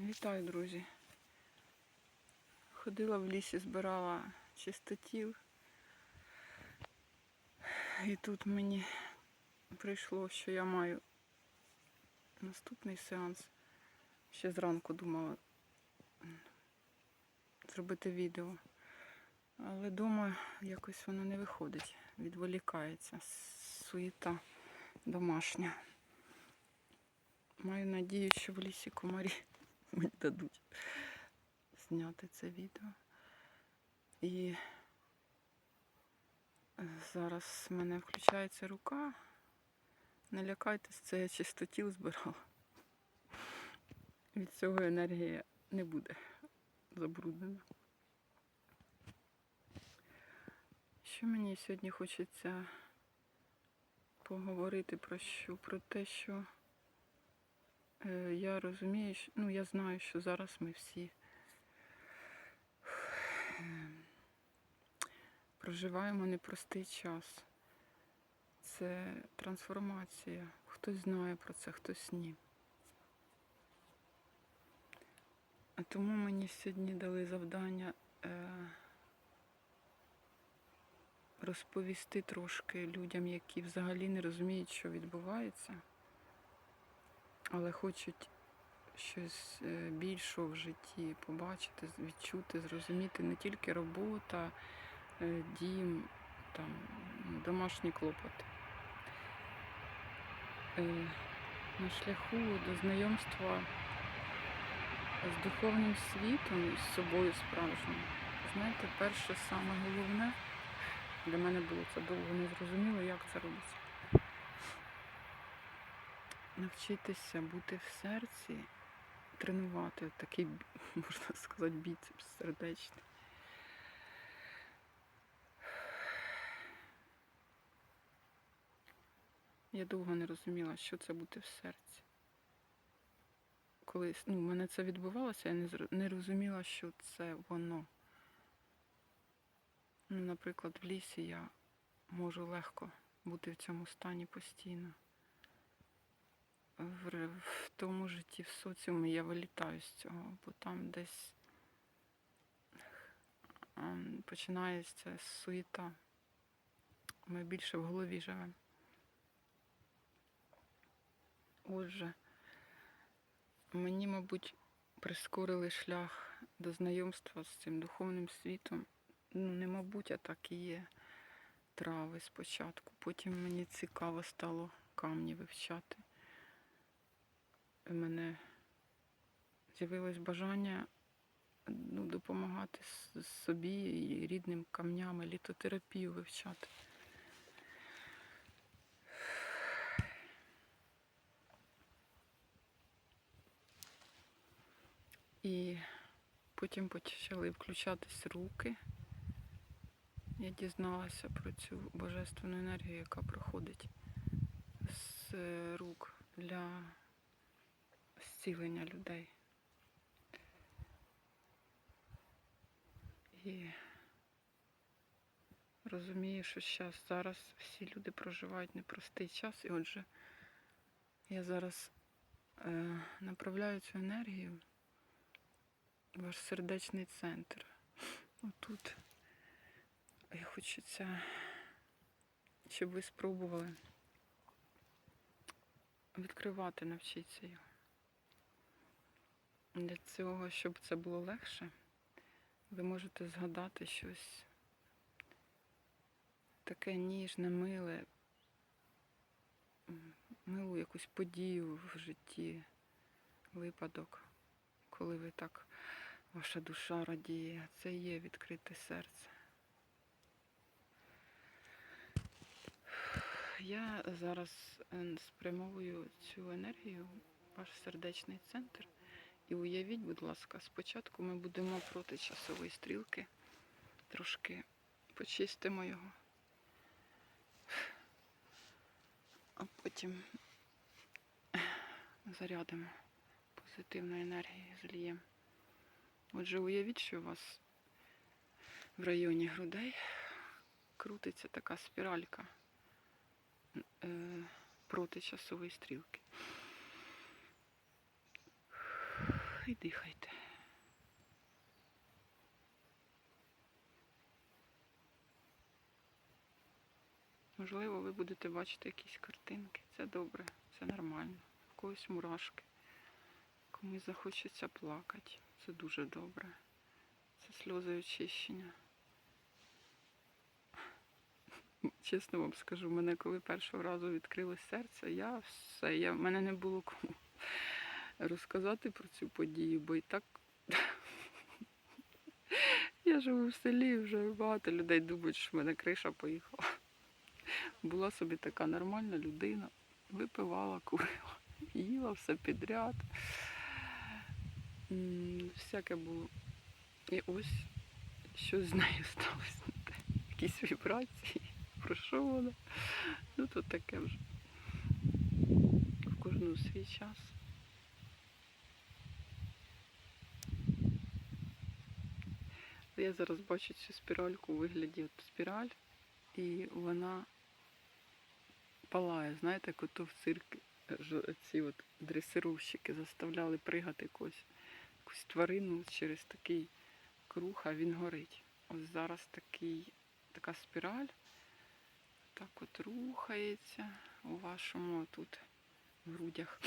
Вітаю, друзі. Ходила в лісі, збирала чистотіл. І тут мені прийшло, що я маю наступний сеанс. Ще зранку думала зробити відео. Але вдома якось воно не виходить, відволікається, суєта домашня. Маю надію, що в лісі комарі мені дадуть зняти це відео. І зараз в мене включається рука. Не лякайтесь, це я чистотіл збирала. Від цього енергія не буде забруднена. Що мені сьогодні хочеться поговорити про що? Про те, що Е, Я розумію, що, ну я знаю, що зараз ми всі е, проживаємо непростий час. Це трансформація. Хтось знає про це, хтось ні. А тому мені сьогодні дали завдання е, розповісти трошки людям, які взагалі не розуміють, що відбувається але хочуть щось е, більшого в житті побачити, відчути, зрозуміти не тільки робота, е, дім, там, ну, домашні клопоти. Е, На шляху до знайомства з духовним світом з собою справжнім. Знаєте, перше саме головне для мене було це довго не зрозуміло, як це робиться навчитися бути в серці, тренувати такий, можна сказати, біцепс сердечний. Я довго не розуміла, що це бути в серці. Коли ну, в мене це відбувалося, я не, розуміла, що це воно. Ну, наприклад, в лісі я можу легко бути в цьому стані постійно в, тому житті, в соціумі я вилітаю з цього, бо там десь ем, починається суєта. Ми більше в голові живемо. Отже, мені, мабуть, прискорили шлях до знайомства з цим духовним світом. Ну, не мабуть, а так і є трави спочатку. Потім мені цікаво стало камні вивчати в мене з'явилось бажання ну, допомагати собі і рідним камнями, літотерапію вивчати. І потім почали включатись руки. Я дізналася про цю божественну енергію, яка проходить з рук для зцілення людей. І розумію, що щас, зараз всі люди проживають непростий час, і отже, я зараз е, направляю цю енергію в ваш сердечний центр. Отут. І хочеться, щоб ви спробували відкривати, навчитися його. Для цього, щоб це було легше, ви можете згадати щось таке ніжне, миле, милу якусь подію в житті, випадок, коли ви так, ваша душа радіє. Це є відкрите серце. Я зараз е, спрямовую цю енергію ваш сердечний центр. І уявіть, будь ласка, спочатку ми будемо проти часової стрілки. Трошки почистимо його. А потім зарядимо позитивною енергією, зліємо. Отже, уявіть, що у вас в районі грудей крутиться така спіралька е, проти часової стрілки. І дихайте. Можливо, ви будете бачити якісь картинки. Це добре, це нормально. В когось мурашки. Комусь захочеться плакати. Це дуже добре. Це сльози очищення. Чесно вам скажу, мене коли першого разу відкрилось серце, я все, я, в мене не було кому розказати про цю подію, бо і так я живу в селі, вже багато людей думають, що в мене криша поїхала. Була собі така нормальна людина, випивала, курила, їла все підряд. Всяке було. І ось що з нею сталося. Якісь вібрації. Про що вона? Ну то таке вже. В кожного свій час. Я зараз бачу цю спіральку у вигляді от спіраль, і вона палає. Знаєте, як ото в цирк ці от дресирувщики заставляли пригати якусь, якусь тварину через такий круг, а він горить. Ось зараз такий, така спіраль так от рухається у вашому тут грудях.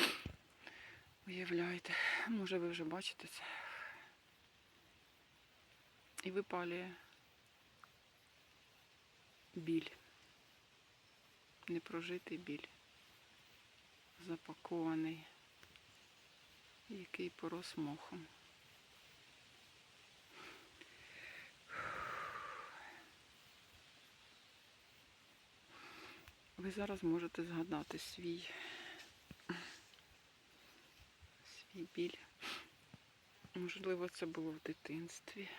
Уявляєте, може ви вже бачите це. І випалює біль. Непрожитий біль. Запакований, який порос мохом. Ви зараз можете згадати свій, свій біль. Можливо, це було в дитинстві.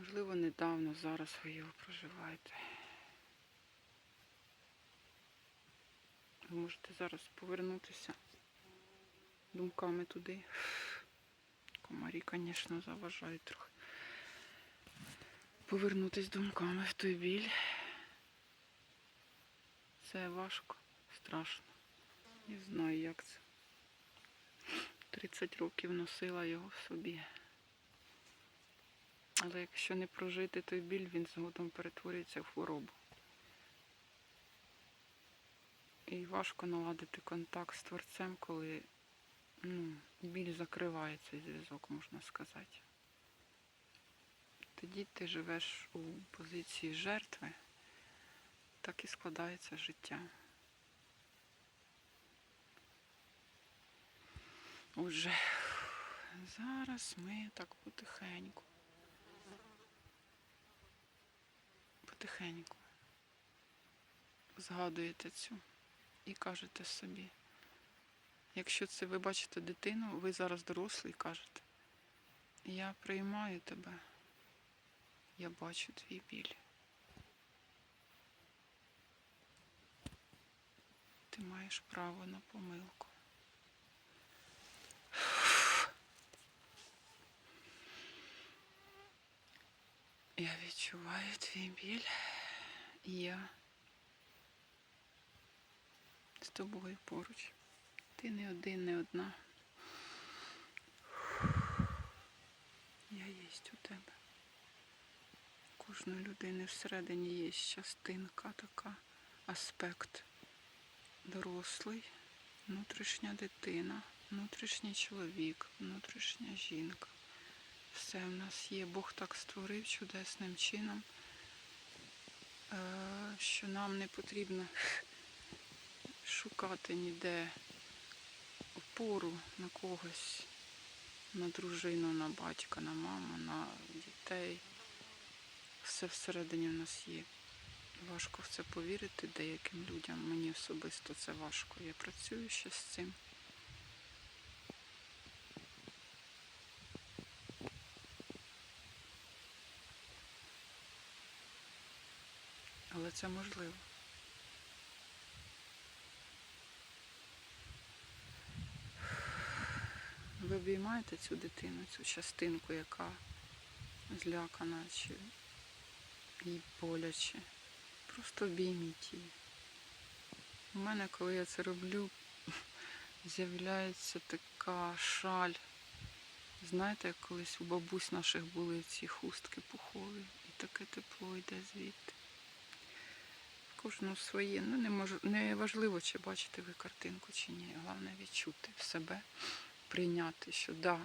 Можливо, недавно зараз ви його проживаєте. Ви можете зараз повернутися думками туди. Комарі, звісно, заважають трохи. Повернутись думками в той біль. Це важко, страшно. Не знаю, як це. 30 років носила його в собі. Але якщо не прожити той біль, він згодом перетворюється в хворобу. І важко наладити контакт з творцем, коли ну, біль закриває цей зв'язок, можна сказати. Тоді ти живеш у позиції жертви, так і складається життя. Отже, зараз ми так потихеньку. Потихеньку згадуєте цю і кажете собі. Якщо це ви бачите дитину, ви зараз дорослий кажете, я приймаю тебе, я бачу твій біль. Ти маєш право на помилку. Я відчуваю твій біль. Я з тобою поруч. Ти не один, не одна. Я єсть у тебе. Кожної людини всередині є частинка така, аспект. Дорослий, внутрішня дитина, внутрішній чоловік, внутрішня жінка. Все в нас є. Бог так створив чудесним чином, що нам не потрібно шукати ніде опору на когось, на дружину, на батька, на маму, на дітей. Все всередині в нас є. Важко в це повірити деяким людям. Мені особисто це важко. Я працюю ще з цим. Але це можливо. Ви обіймаєте цю дитину, цю частинку, яка злякана чи їй боляче. Просто обійміть її. У мене, коли я це роблю, з'являється така шаль. Знаєте, як колись у бабусь наших були ці хустки пухові, і таке тепло йде звідти. В Кожного своє. Ну, не, мож... не важливо, чи бачите ви картинку, чи ні. Головне відчути себе, прийняти, що да,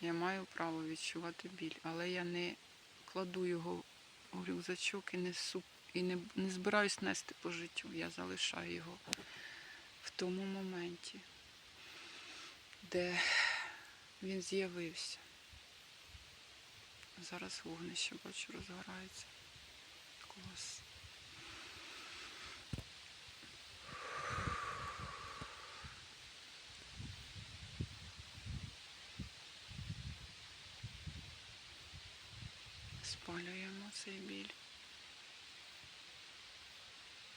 я маю право відчувати біль, але я не кладу його у рюкзачок і несу, і не, не збираюсь нести по життю. Я залишаю його в тому моменті, де він з'явився. Зараз вогнище, бачу, розгорається. Клас. Спалюємо цей біль.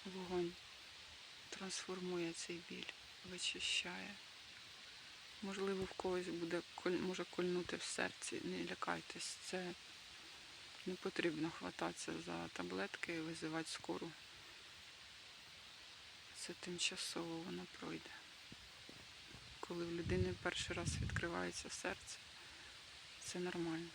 Вогонь трансформує цей біль, вичищає. Можливо, в когось буде може кольнути в серці. Не лякайтесь, це не потрібно хвататися за таблетки і визивати скору. Це тимчасово воно пройде. Коли в людини перший раз відкривається серце, це нормально.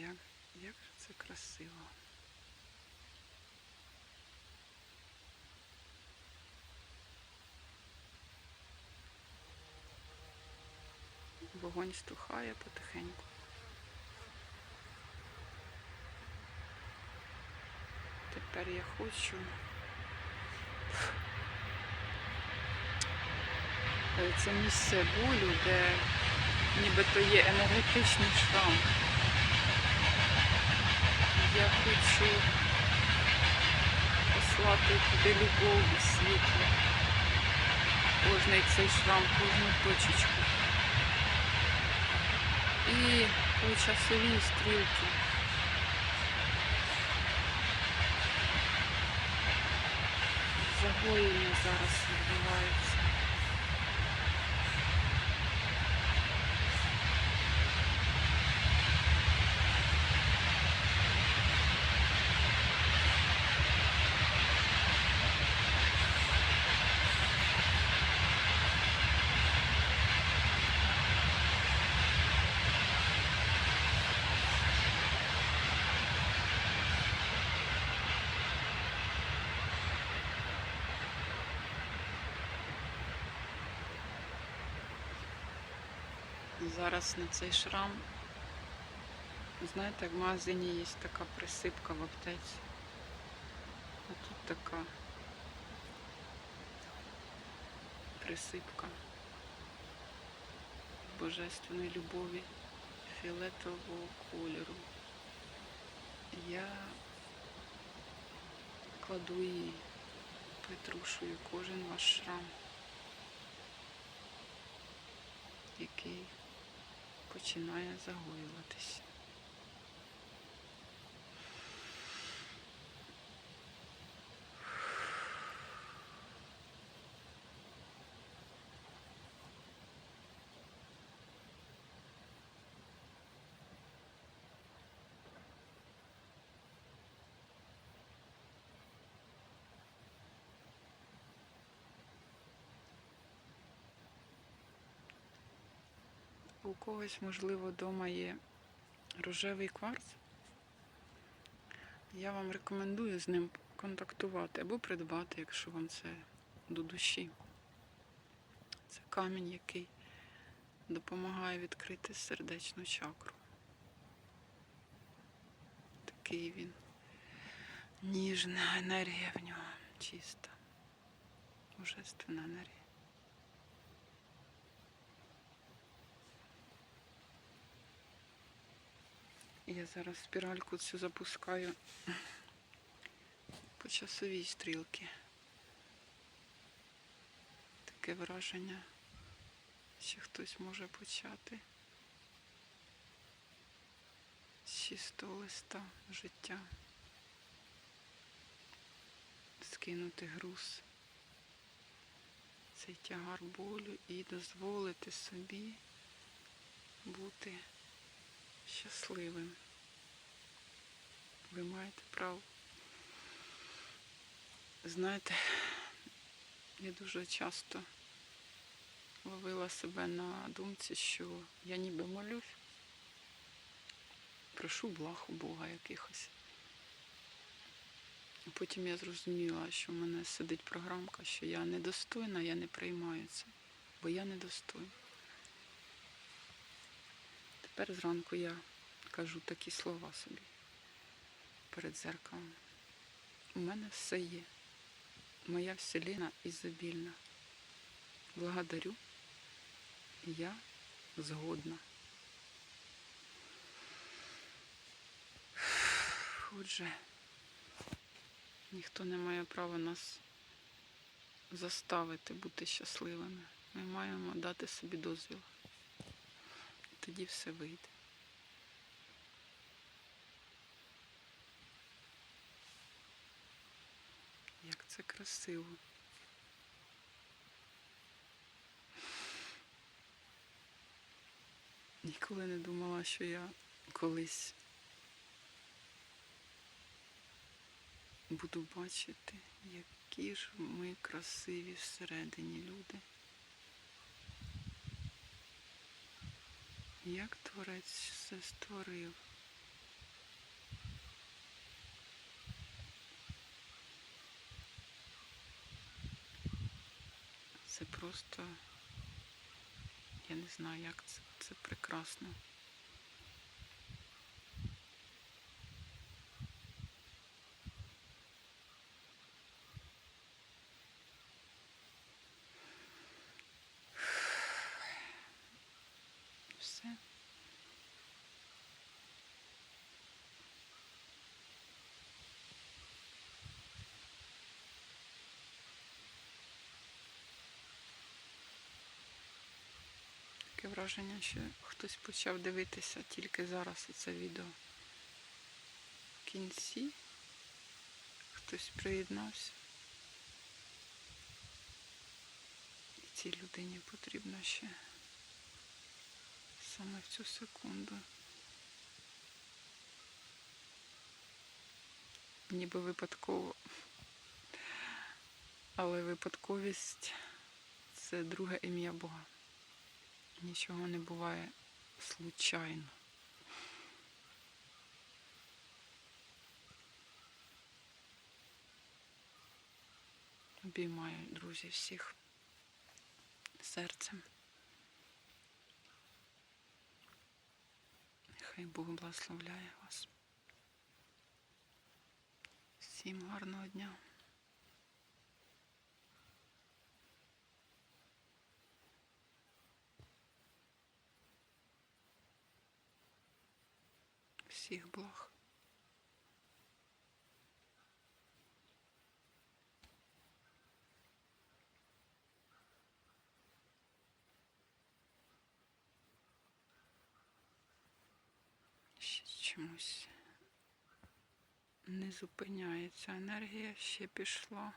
Як, як же це красиво. Вогонь стухає потихеньку. Тепер я хочу. Це місце болю, де нібито є енергетичний шрам. Я хочу послати туди любов і світло. Кожний цей шрам, кожну точечку. І по часовій стрілці. Загоєння зараз відбувається. Зараз на цей шрам. Знаєте, в магазині є така присипка в аптеці. А тут така присипка божественної любові фіолетового кольору. Я кладу її, притрушую кожен ваш шрам, який починає загоюватися. У когось, можливо, вдома є рожевий кварц. Я вам рекомендую з ним контактувати або придбати, якщо вам це до душі. Це камінь, який допомагає відкрити сердечну чакру. Такий він. Ніжна енергія в нього, чиста, божественна енергія. Я зараз спіральку цю запускаю по часовій стрілці. Таке враження, що хтось може почати з чистого листа життя, скинути груз, цей тягар болю і дозволити собі бути щасливим. Ви маєте право. Знаєте, я дуже часто ловила себе на думці, що я ніби молюсь, прошу благ Бога якихось. Потім я зрозуміла, що в мене сидить програмка, що я недостойна, я не приймаю це, бо я недостойна. Тепер зранку я кажу такі слова собі перед зеркалом. У мене все є. Моя вселена ізобільна. Благодарю. Я згодна. Отже, ніхто не має права нас заставити бути щасливими. Ми маємо дати собі дозвіл. Тоді все вийде. Як це красиво. Ніколи не думала, що я колись буду бачити, які ж ми красиві всередині люди. Як творець все створив. Це просто, я не знаю, як це, це прекрасно. Все. Таке враження, що хтось почав дивитися тільки зараз це відео. В кінці хтось приєднався. І цій людині потрібно ще саме в цю секунду. Ніби випадково. Але випадковість це друге ім'я Бога. Нічого не буває случайно. Обіймаю, друзі, всіх серцем. Нехай Бог благословляє вас. Всім гарного дня. Всіх благ. Ще чомусь не зупиняється. Енергія ще пішла.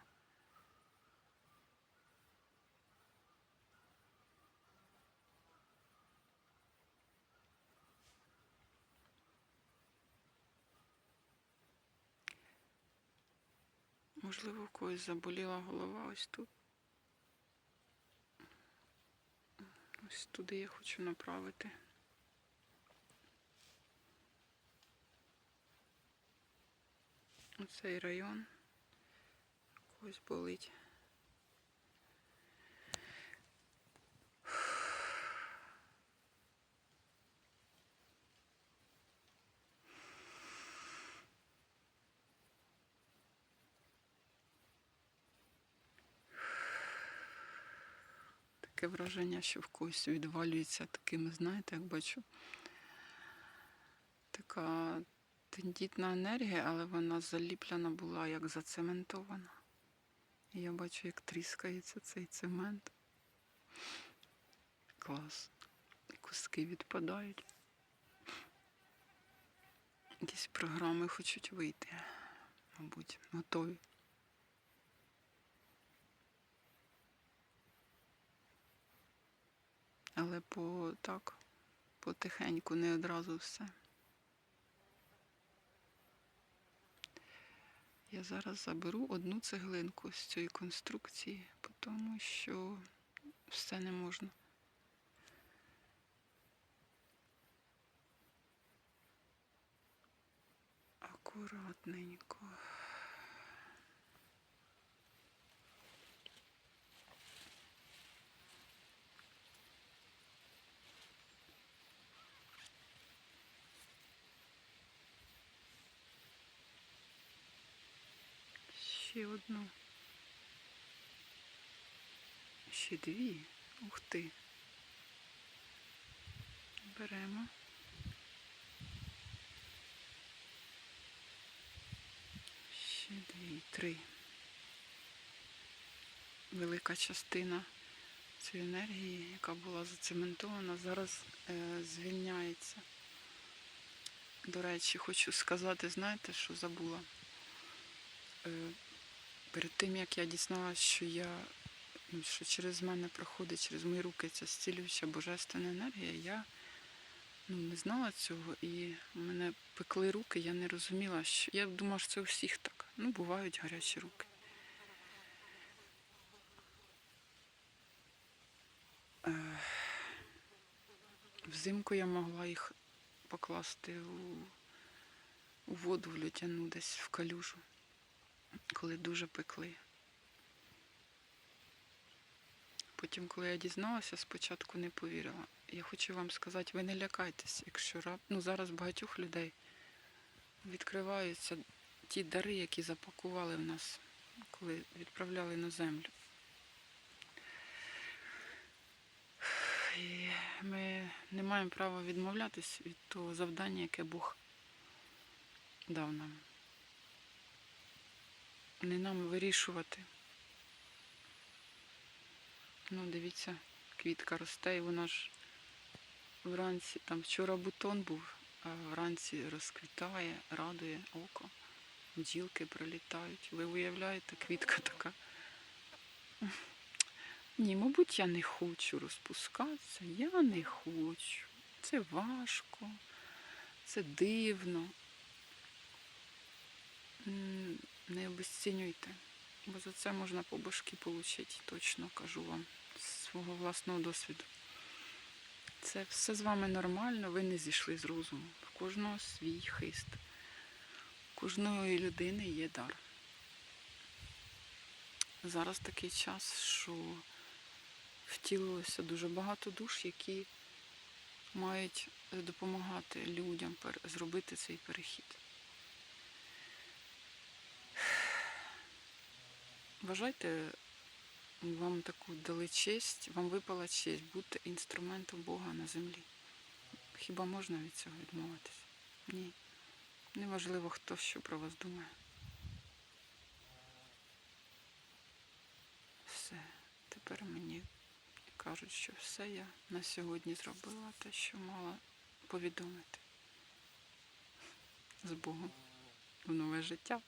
Можливо, у когось заболіла голова ось тут. Ось туди я хочу направити. Оцей район когось болить. Таке враження, що в когось відвалюється такими, знаєте, як бачу. Така тендітна енергія, але вона заліплена була, як зацементована. І я бачу, як тріскається цей цемент. Клас. Куски відпадають. Якісь програми хочуть вийти, мабуть, готові. Але по так, потихеньку, не одразу все. Я зараз заберу одну цеглинку з цієї конструкції, тому що все не можна. Акуратненько. Ще одну. Ще дві. Ух ти. Беремо. Ще дві, три. Велика частина цієї енергії, яка була зацементована, зараз е, звільняється. До речі, хочу сказати, знаєте, що забула? Е, перед тим як я дізналася, що я ну, що через мене проходить, через мої руки ця зцілююча божественна енергія, я ну, не знала цього і мене пекли руки, я не розуміла, що я думала, що це у всіх так. Ну, бувають гарячі руки. Взимку я могла їх покласти у, у воду в льодяну десь в калюжу коли дуже пекли. Потім, коли я дізналася, спочатку не повірила. Я хочу вам сказати, ви не лякайтесь, якщо рап... ну, зараз багатьох людей відкриваються ті дари, які запакували в нас, коли відправляли на землю. І ми не маємо права відмовлятись від того завдання, яке Бог дав нам не нам вирішувати. Ну, дивіться, квітка росте, і вона ж вранці, там вчора бутон був, а вранці розквітає, радує око. Бджілки прилітають. Ви уявляєте, квітка така. Ні, мабуть, я не хочу розпускатися. Я не хочу. Це важко, це дивно. Не обесцінюйте, бо за це можна по башки отримати, точно кажу вам з свого власного досвіду. Це все з вами нормально, ви не зійшли з розуму. В кожного свій хист. У кожної людини є дар. Зараз такий час, що втілилося дуже багато душ, які мають допомагати людям зробити цей перехід. Вважайте, вам таку дали честь, вам випала честь бути інструментом Бога на землі. Хіба можна від цього відмовитися? Ні. Неважливо, хто що про вас думає. Все. Тепер мені кажуть, що все я на сьогодні зробила те, що мала повідомити. З Богом в нове життя.